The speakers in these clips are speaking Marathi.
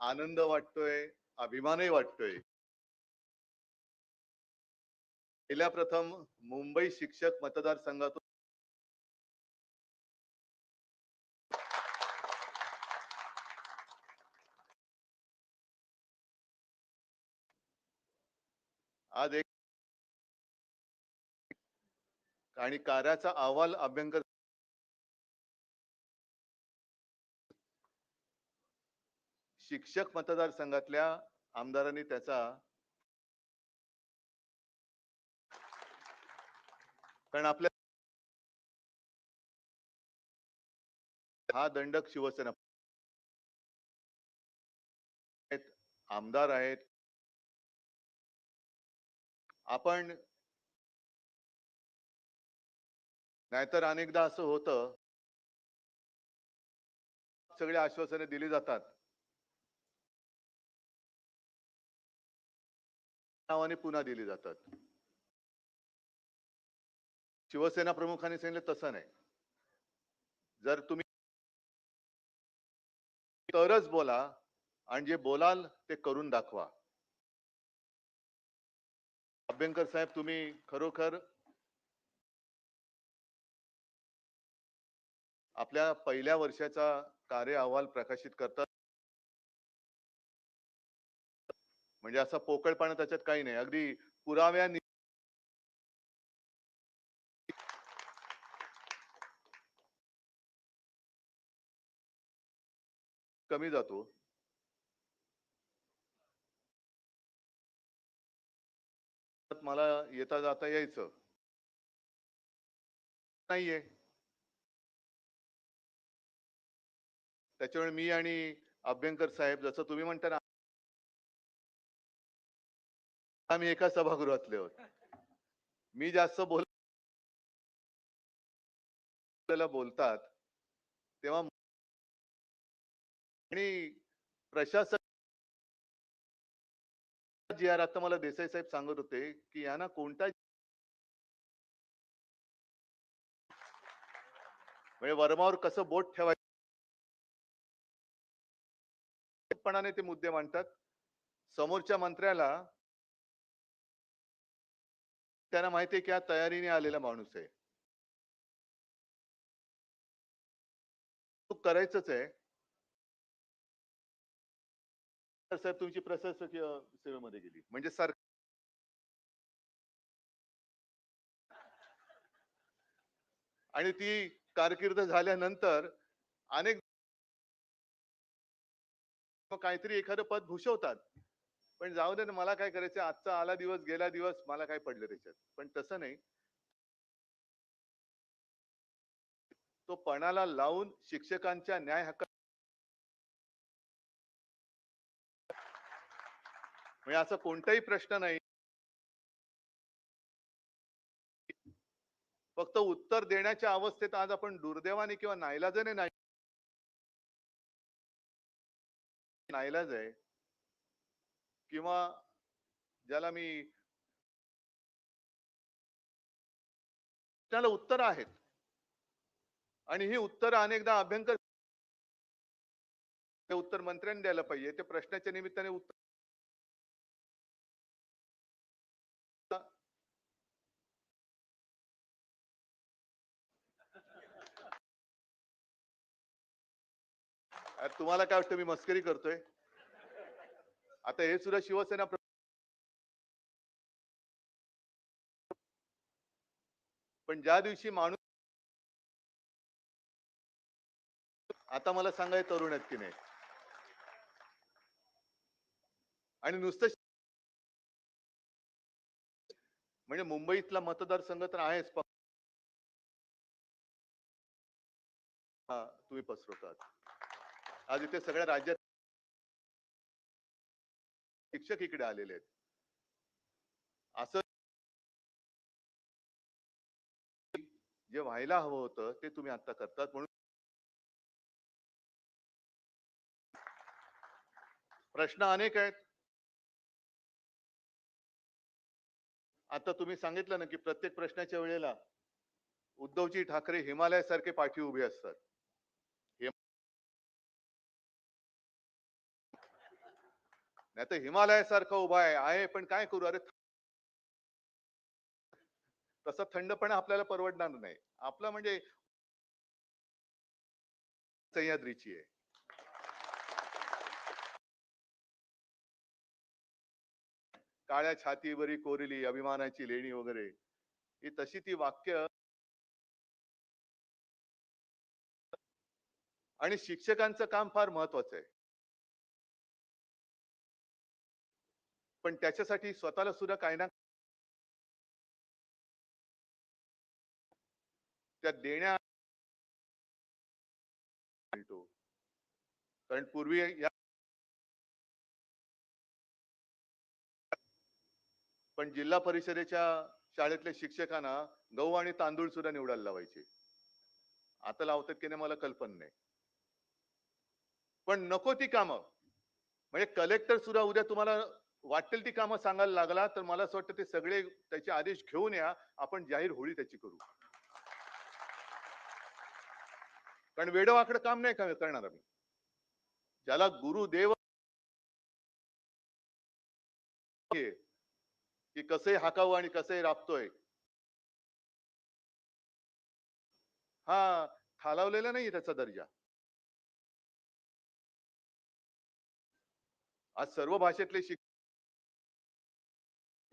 आनंद वाटतोय अभिमानही वाटतोय. पहिल्या प्रथम मुंबई शिक्षक मतदारसंघातून आज एक आणि कार्याचा अहवाल अभ्यंकर शिक्षक मतदारसंघातल्या आमदारांनी त्याचा कारण आपल्या हा दंडक शिवसेना आमदार आहेत. आपण नाहीतर अनेकदा असं होतं सगळी आश्वासने दिली जातात. नावाने पुन्हा दिली जातात. शिवसेना प्रमुखांनी सांगितलं तसं नाही. जर तुम्ही तरच बोला आणि जे बोलाल ते करून दाखवा. अभ्यंकर साहेब तुम्ही खरोखर आपल्या पहिल्या वर्षाचा कार्य अहवाल प्रकाशित करतात म्हणजे असा पोकळपणा त्याच्यात काही नाही. अगदी पुराव्या कमी जातो. मला येता जाता यायचं. नाहीये. त्याच्यामुळे मी आणि अभ्यंकर साहेब जसं तुम्ही म्हणता ना आम्ही एका सभागृहातले होत. मी जास्त बोल बोलतात तेव्हा आणि प्रशासन जी आर आता मला देसाई साहेब सांगत होते की यांना कोणता म्हणजे वर्मावर कसं बोट ठेवायचं? पणाने ते मुद्दे मांडतात. समोरच्या मंत्र्याला त्यांना माहिती आहे की हा तयारीने आलेला माणूस आहे. चूक करायचंच आहे. तर साहेब तुमची प्रशासकीय सेवेमध्ये गेली. म्हणजे सर आणि ती कारकीर्द झाल्यानंतर अनेक काहीतरी एखादं पद भूषवतात. पण जाऊ दे मला काय करायचं आजचा आला दिवस गेला दिवस मला काय पडलं त्याच्यात? पण तसं नाही. तो पणाला लावून शिक्षकांच्या न्याय हक्क म्हणजे असा कोणताही प्रश्न नाही. फक्त उत्तर देण्याच्या अवस्थेत आज आपण दुर्दैवाने किंवा नाईलाजाने नाही. नाईलाज आहे. किंवा ज्याला मी त्याला उत्तर आहेत. आणि ही उत्तर अनेकदा अभ्यंकर ते उत्तर मंत्र्यांनी द्यायला पाहिजे. ते प्रश्नाच्या निमित्ताने उत्तर तुम्हाला काय वाटतं? मी मस्करी करतोय. आता हे सुद्धा शिवसेना पण ज्या दिवशी माणूस आता मला सांगाय तरुण आहेत की नाही. आणि नुसतं म्हणजे मुंबईतला मतदारसंघ तर आहेच पण हा तुम्ही पसरवतात. आज इथे सगळ्या राज्यात शिक्षक इकडे आलेले आहेत. असं जे व्हायला हवं होतं ते तुम्ही आता करतात. म्हणून प्रश्न अनेक आहेत. आता तुम्ही सांगितलं ना की प्रत्येक प्रश्नाच्या वेळेला उद्धवजी ठाकरे हिमालयासारखे पाठी उभे असतात. नाही तर हिमालयासारखा उभा आहे आहे पण काय करू? अरे तसं थंडपणा आपल्याला परवडणार नाही. आपलं म्हणजे सह्याद्रीची आहे. काळ्या छातीवरी कोरिली अभिमानाची लेणी वगैरे ही तशी ती वाक्य आणि शिक्षकांचं काम फार महत्वाचं आहे. पण त्याच्यासाठी स्वतःला सुद्धा काही ना त्या देण्या मिळतो. कारण पूर्वी या पण जिल्हा परिषदेच्या शाळेतल्या शिक्षकांना गहू आणि तांदूळ सुद्धा निवडायला लावायचे. आता लावतात की नाही मला कल्पना नाही. पण नको ती कामं. म्हणजे कलेक्टर सुद्धा उद्या तुम्हाला वाटेल ती कामं सांगायला लागला तर मला असं वाटतं ते सगळे त्याचे आदेश घेऊन या आपण जाहीर होळी त्याची करू. कारण वेडवाकडं काम नाही का- करणार आम्ही? ज्याला गुरुदेव की कसे हाकावं आणि कसंही राबतोय. हा खालावलेला नाही त्याचा दर्जा. आज सर्व भाषेतले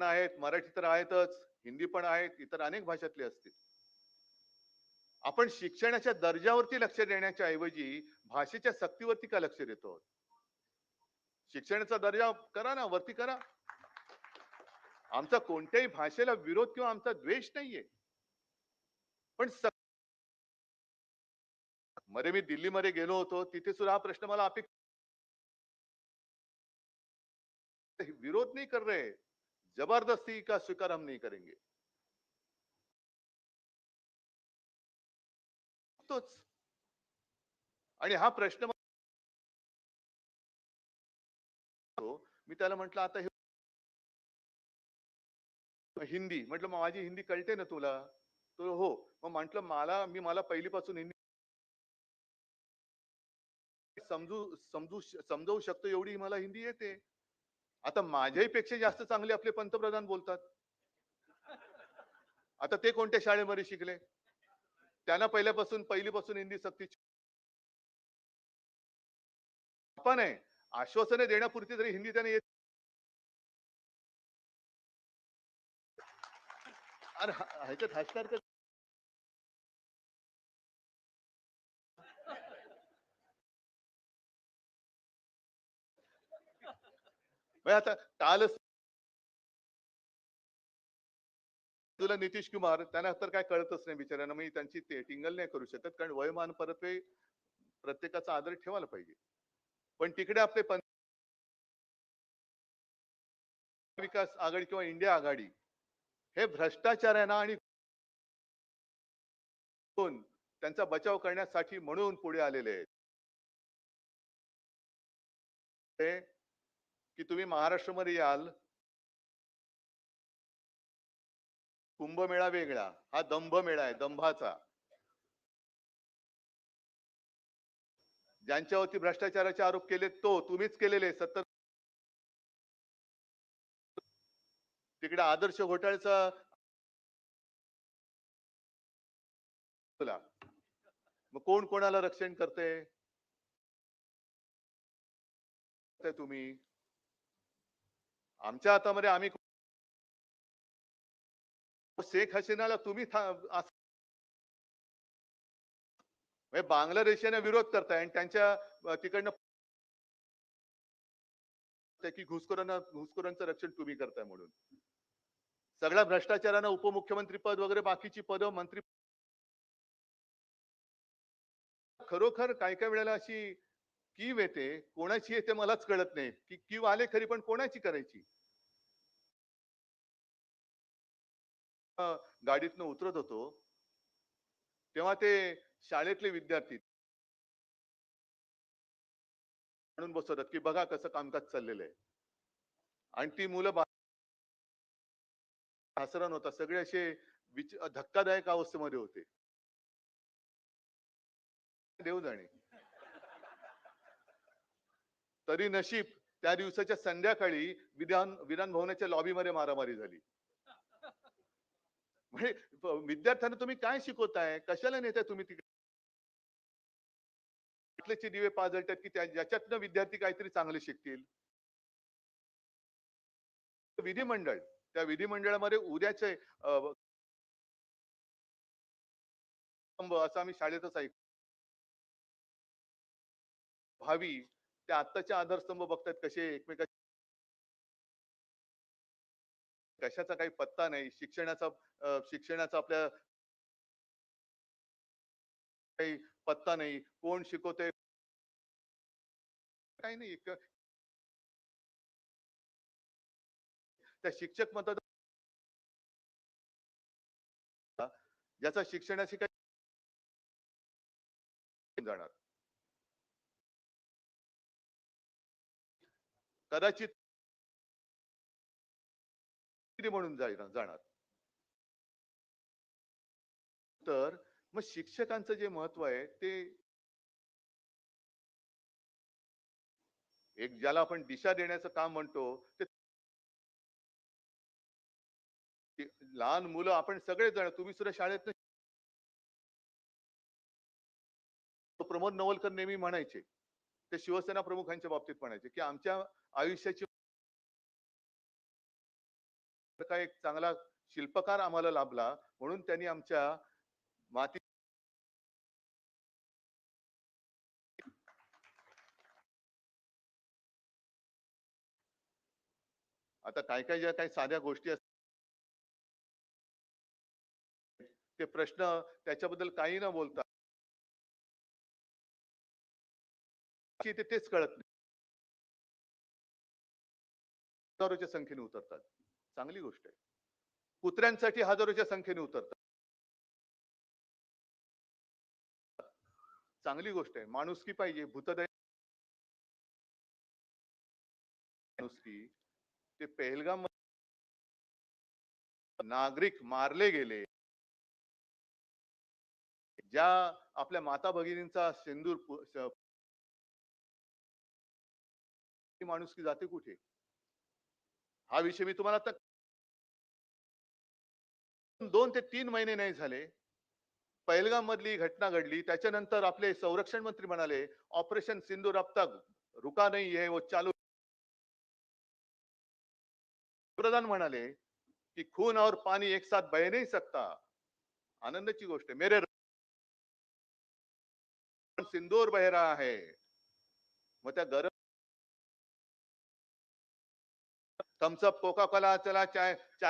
शिक्षण आहेत मराठी तर आहेतच हिंदी पण आहेत इतर अनेक भाषातले असतील. आपण शिक्षणाच्या दर्जावरती लक्ष देण्याच्या ऐवजी भाषेच्या सक्तीवरती का लक्ष देतो? शिक्षणाचा दर्जा करा ना वरती करा. आमचा कोणत्याही भाषेला विरोध किंवा आमचा द्वेष नाहीये. पण मरे मध्ये मी दिल्लीमध्ये गेलो होतो तिथे सुद्धा हा प्रश्न मला अपेक्षा विरोध नाही कर रहे जबरदस्ती का स्वीकार हम नहीं करेंगे? तोच. आणि हा प्रश्न मी त्याला म्हंटल आता हे हिंदी. म्हटलं मग माझी हिंदी कळते ना तुला? तो हो. मग म्हंटल मला मी मला पहिलीपासून हिंदी समजू समजू समजवू शकतो एवढी मला हिंदी येते. आता माझ्याही पेक्षा जास्त चांगले आपले पंतप्रधान बोलतात. आता ते कोणत्या शाळेमध्ये शिकले? त्यांना पहिल्यापासून पहिलीपासून हिंदी सक्ती पण आहे आश्वासने देण्यापुरती तरी हिंदी त्याने येत अरे ह्याच्यात हसणार म्हणजे आता कालच तुला नितीश कुमार त्यांना तर काय कळतच नाही बिचाऱ्यांना मी त्यांची ते टिंगल नाही करू शकत कारण वयमान परत्वे प्रत्येकाचा आदर ठेवायला पाहिजे. पण तिकडे आपले विकास आघाडी किंवा इंडिया आघाडी हे भ्रष्टाचारांना आणि त्यांचा बचाव करण्यासाठी म्हणून पुढे आलेले आहेत. की तुम्ही महाराष्ट्रामध्ये याल. कुंभमेळा वेगळा. हा दंभ मेळा आहे दंभाचा. ज्यांच्यावरती भ्रष्टाचाराचे आरोप केले तो तुम्हीच केलेले सत्तर तिकडे आदर्श घोटाळ्याचा मग कोण कोणाला रक्षण करते तुम्ही. आमच्या हातामध्ये आम्ही शेख हसीनाला तुम्ही म्हणजे बांगलादेशाने विरोध करताय आणि त्यांच्या तिकडनं की घुसखोरांना घुसखोरांचं रक्षण तुम्ही करताय म्हणून. सगळ्या भ्रष्टाचारांना उपमुख्यमंत्री पद वगैरे बाकीची पद मंत्री खरोखर काय काय वेळेला अशी कीव येते कोणाची येते मलाच कळत नाही. की कीव आले खरी पण कोणाची करायची? गाडीतनं उतरत होतो. तेव्हा ते शाळेतले विद्यार्थी म्हणून बसवतात की बघा कसं कामकाज चाललेलं आहे. आणि ती मुलं बा- होता सगळे असे धक्कादायक अवस्थेमध्ये होते. देव जाणे तरी नशीब त्या दिवसाच्या संध्याकाळी विधान विधान भवनाच्या लॉबीमध्ये मारामारी झाली. म्हणजे विद्यार्थ्यांना तुम्ही काय शिकवताय? कशाला नेताय तुम्ही तिकडे? दिवे पाजळतात की ज्याच्यातनं विद्यार्थी काहीतरी चांगले शिकतील? विधिमंडळ. त्या विधिमंडळामध्ये उद्याचे असं आम्ही शाळेतच ऐक भावी त्या आत्ताचे आधारस्तंभ बघतात कसे एकमेका कशाचा काही पत्ता नाही. शिक्षणाचा शिक्षणाचा आपल्या काही पत्ता नाही. कोण शिकवते काही नाही. त्या शिक्षक मतदार ज्याचा शिक्षणाशी काही जाणार. कदाचित म्हणून जाणार. तर मग शिक्षकांचं जे महत्त्व आहे ते एक ज्याला आपण दिशा देण्याचं काम म्हणतो ते लहान मुलं आपण सगळे जण तुम्ही सुद्धा शाळेत प्रमोद नवलकर नेहमी म्हणायचे ते शिवसेना प्रमुखांच्या बाबतीत म्हणायचे की आमच्या आयुष्याची एक चांगला शिल्पकार आम्हाला लाभला म्हणून त्यांनी आमच्या माती आता काय काय ज्या काही साध्या गोष्टी असतात ते प्रश्न त्याच्याबद्दल काही न बोलता की ते तेच कळत नाही. हजारोच्या संख्येने उतरतात. चांगली गोष्ट आहे. कुत्र्यांसाठी हजारोच्या संख्येने उतरतात. चांगली गोष्ट आहे. माणुसकी पाहिजे भूतदय माणुसकी ते पेहलगाम नागरिक मारले गेले. ज्या आपल्या माता भगिनींचा सिंदूर ती माणुसकी जाते कुठे? हा विषय मी तुम्हाला आता दोन ते तीन महिने नाही झाले. पहिलगाम मधली घटना घडली. त्याच्यानंतर आपले संरक्षण मंत्री म्हणाले ऑपरेशन सिंदूर अब तक रुका नाही है वो चालू प्रधान म्हणाले की खून और पाणी एक साथ बह नाही सकता. आनंदाची गोष्ट मेरे सिंदूर बह रहा है. मग त्या गरम थम्सअप कोका कोला चला चाय चाय